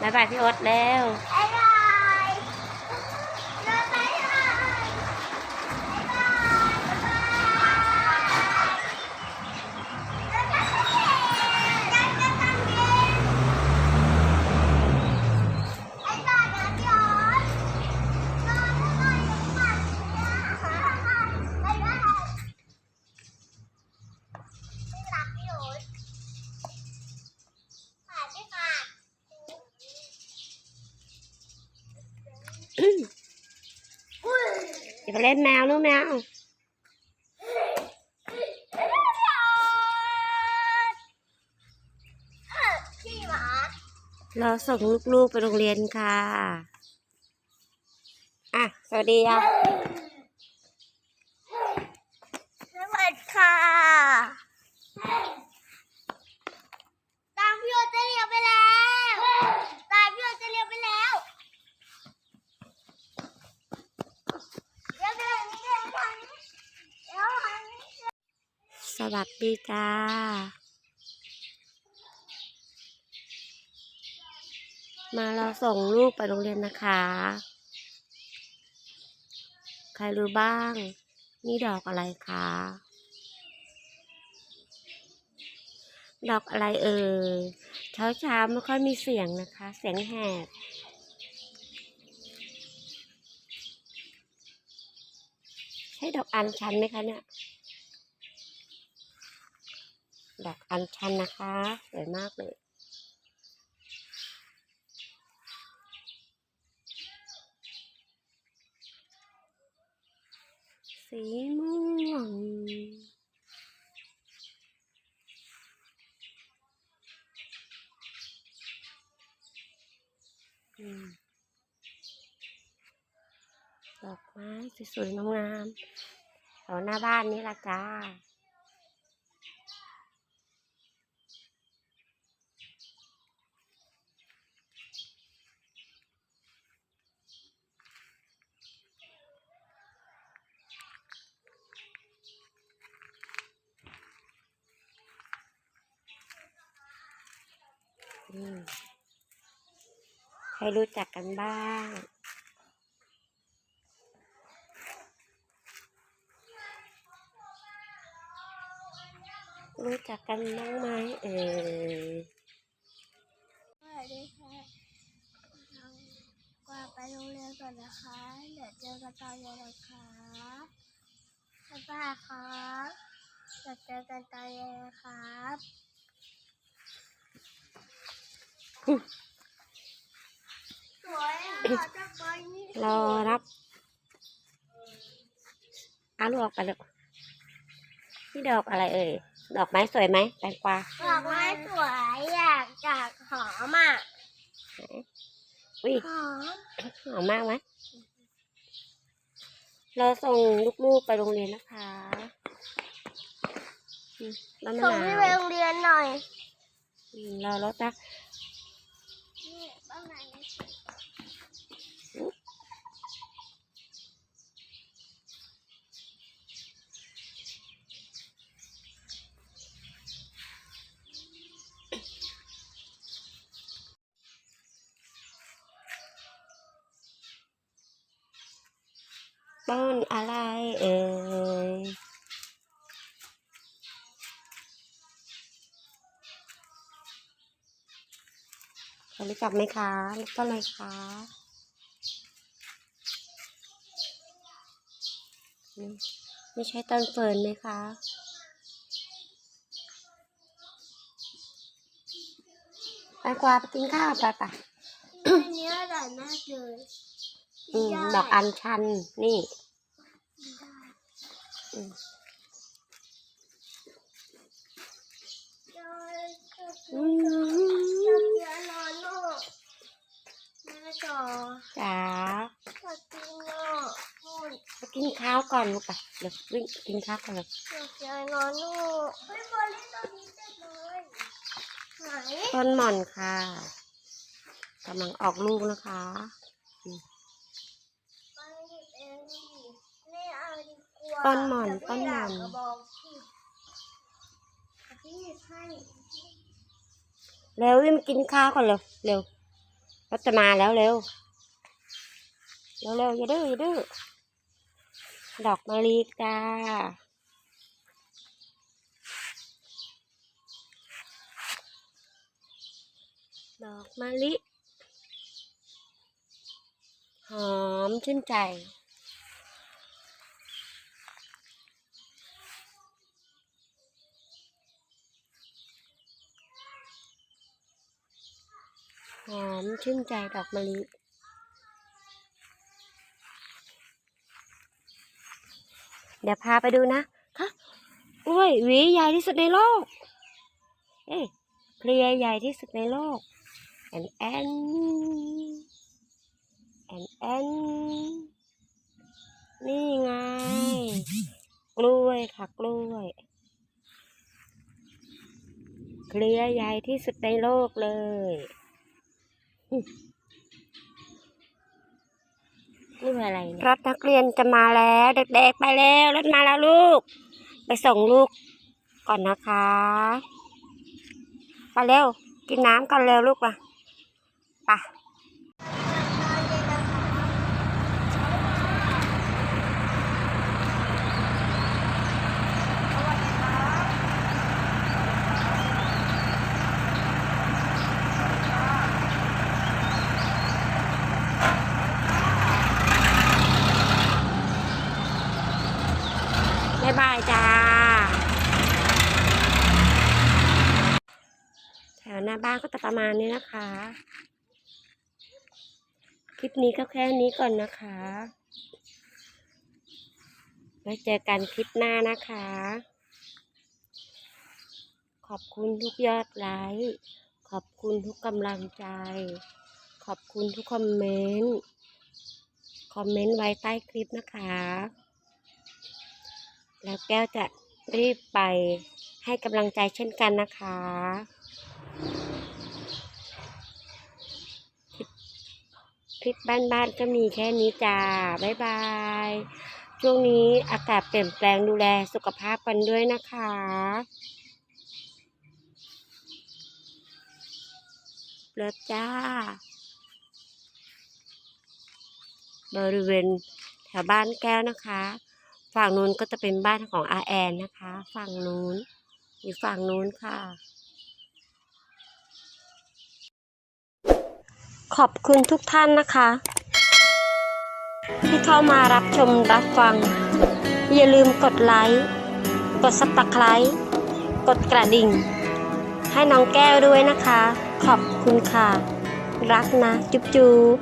บายบายพี่โอ๊ตแล้ว บ๊ายบายบ๊ายบายบ๊ายบายบ๊ายบายยังจะทำเองไอ้ตาเดี๋ยวเดี๋ยวนอนไม่ได้ยังหลับเนี่ยบ๊ายบายไม่หลับพี่โอ๊ตขาดไม่ขาด ไปเล่นแมวลูกแมวเราส่งลูกๆไปโรงเรียนค่ะ อะ สวัสดีอะ สวัสดีค่ะตามพี่โอจะเลี้ยวไปแล้วตามพี่โอจะเลี้ยวไปแล้วเลี้ยวไปทางนี้เลี้ยวไปทางนี้เลี้ยวทางนี้ ส วัสดีจ้ามาเราส่งลูกไปโรงเรียนนะคะ ใครรู้บ้าง นี่ดอกอะไรคะ ดอกอะไรเอ่ย เช้าเช้าๆไม่ค่อยมีเสียงนะคะ เสียงแหบ ใช่ดอกอัญชันไหมคะเนี่ย ดอกอัญชันนะคะสวยมากเลย สีม่วงอืมดอกไม้สวยๆงามๆแถวหน้าบ้านนี่ละจ้า ให้รู้จักกันบ้าง รู้จักกันบ้างไหมเอ่ยสวัสดีค่ะกว่าไปโรงเรียนก่อนนะคะ เดี๋ยวเจอกันตอนเย็นนะคะบ๊ายบายครับเดี๋ยวเจอกันตอนเย็นนะครับสวยอะจะไปนี่ รอรับเอาลูกออกไปเลยนี่ดอกอะไรเอ่ย ดอกไม้สวยไหมแตงกวาดอกไม้สวยอยากจากหอมอะอุ้ยหอมหอมมากไหมเราส่งลูกๆไปโรงเรียนนะคะอืมแล้วมะส่งนาพี่ไปวโรงเรียนหน่อยอืมเรารถนะนี่บ้านไหนไม่สวยต้นอะไรเอ่ย รู้จักไหมคะต้นอะไรคะอืมไม่ใช่ต้นเฟิร์นไหมคะไปกว่าไปกินข้าวไปไปอันนี้อร่อยมากเลยอืมดอกอัญชันนี่อืม อื อื ม ม เดี๋ยวนอนลูกแม่ จอจ๋าอยากกินอะพูดไปกินข้าวก่อนลูกไปเดี๋ยววิ่งกินข้าวก่อนเลยอยากจะนอนลูกเฮ้ยบอลเล่นตรงนี้เต็มเลยไหนต้นหม่อนค่ะกำลังออกลูกนะคะบอลหม่อาดีกว่าต้นหม่อนต้นหม่อน เร็ววิ่งมากินข้าวก่อนเร็วเร็วรถจะมาแล้วเร็วเร็วเร็วอย่าดื้ออย่าดื้อดอกมะลิจ้าดอกมะลิ หอมชื่นใจ อมชื่นใจดอกมะลิ เดี๋ยวพาไปดูนะคะอุ้ยหวีใหญ่ที่สุดในโลก เอ้ยเพลียใหญ่ที่สุดในโลก แอนแอนแอนแอนนี่ไง กล้วยค่ะกล้วย เคลียใหญ่ที่สุดในโลกเลย นี่อะไรเนี่ยรถนักเรียนจะมาแล้วเด็กๆไปแล้วรถมาแล้วลูก ไปส่งลูกก่อนนะคะ ไปเร็วกินน้ำกันเร็วลูกนะายบายจ้า แถวหน้าบ้านก็จะประมาณนี้นะคะ คลิปนี้ก็แค่นี้ก่อนนะคะ ไว้เจอกันคลิปหน้านะคะ ขอบคุณทุกยอดไลค์ ขอบคุณทุกกำลังใจ ขอบคุณทุกคอมเมนต์ คอมเมนต์ไว้ใต้คลิปนะคะ แล้วแก้วจะรีบไปให้กำลังใจเช่นกันนะคะ คลิปบ้านๆก็มีแค่นี้จ้า บ๊ายบาย ช่วงนี้อากาศเปลี่ยนแปลงดูแลสุขภาพกันด้วยนะคะเลิฟจ้า บริเวณแถวบ้านแก้วนะคะ ฝั่งนู้นก็จะเป็นบ้านของอาแอนนะคะ ฝั่งนู้นอยู่ฝั่งนู้นค่ะ ขอบคุณทุกท่านนะคะ ที่เข้ามารับชมรับฟัง อย่าลืมกดไลค์ กดซับสไครต์กดกระดิ่ง ให้น้องแก้วด้วยนะคะ ขอบคุณค่ะ รักนะ จุ๊บจุ๊บ